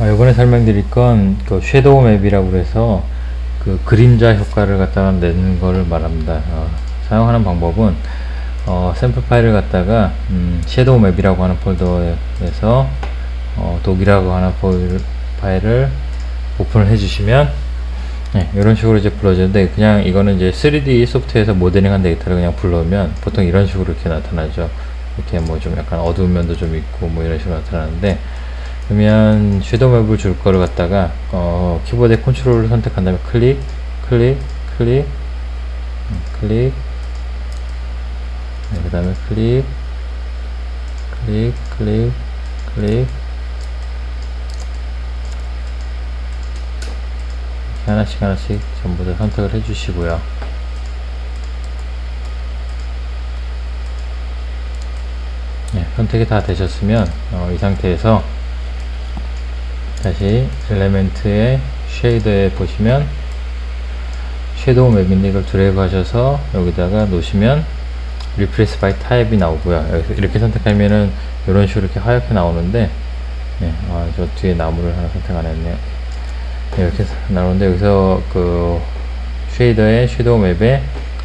아, 이번에 설명드릴 건 그 섀도우 맵이라고 해서 그 그림자 효과를 갖다가 내는 거를 말합니다. 어, 사용하는 방법은 어, 샘플 파일을 갖다가 음, 섀도우 맵이라고 하는 폴더에서 어, 독이라고 하는 폴- 파일을 오픈을 해주시면 네, 이런 식으로 이제 불러주는데 그냥 이거는 이제 3D 소프트에서 모델링한 데이터를 그냥 불러오면 보통 이런 식으로 이렇게 나타나죠. 이렇게 뭐 좀 약간 어두운 면도 좀 있고 뭐 이런 식으로 나타나는데 그러면 섀도우 맵을 줄 거를 갖다가 어, 키보드에 컨트롤을 선택한 다음에 클릭, 클릭, 클릭, 음, 클릭, 네, 그 다음에 클릭, 클릭, 클릭, 클릭. 이렇게 하나씩 하나씩 전부 다 선택을 해주시고요. 네, 선택이 다 되셨으면 어, 이 상태에서 다시 엘레멘트의 쉐이더에 보시면 섀도우 맵인데 이걸 드래그 하셔서 여기다가 놓으시면 Replace by Type이 나오고요. 여기서 이렇게 선택하면은 이런 식으로 이렇게 하얗게 나오는데 네, 아, 저 뒤에 나무를 하나 선택 안 했네요. 네, 이렇게 나오는데 여기서 그 쉐이더의 섀도우 맵의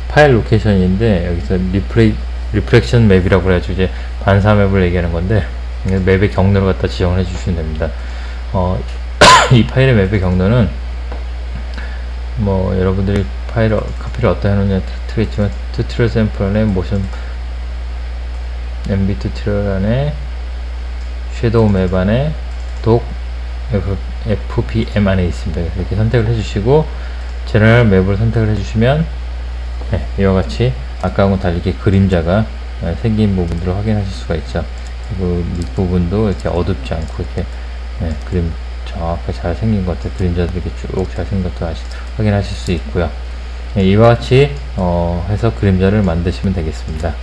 파일 로케이션인데 여기서 리플레 리플렉션 맵이라고 그래가지고 이제 반사 맵을 얘기하는 건데 맵의 경로를 갖다 지정을 해주시면 됩니다. 어, 이 파일의 맵의 경로는 뭐 여러분들이 파일 어- 카피를 어디다 해놓냐 틀겠지만 튜토리얼 샘플 안에 모션 MB 튜토리얼 안에 섀도우 맵 안에 독 FPM 안에 있습니다. 이렇게 선택을 해주시고 제너럴 맵을 선택을 해주시면 네, 이와 같이 아까하고는 달리 이렇게 그림자가 어, 생긴 부분들을 확인하실 수가 있죠. 그리고 밑부분도 이렇게 어둡지 않고 이렇게 네, 그림 정확하게 잘 생긴 것들 그림자도 이렇게 쭉 잘 생긴 것도 아시, 확인하실 수 있고요. 네, 이와 같이 어, 해서 그림자를 만드시면 되겠습니다.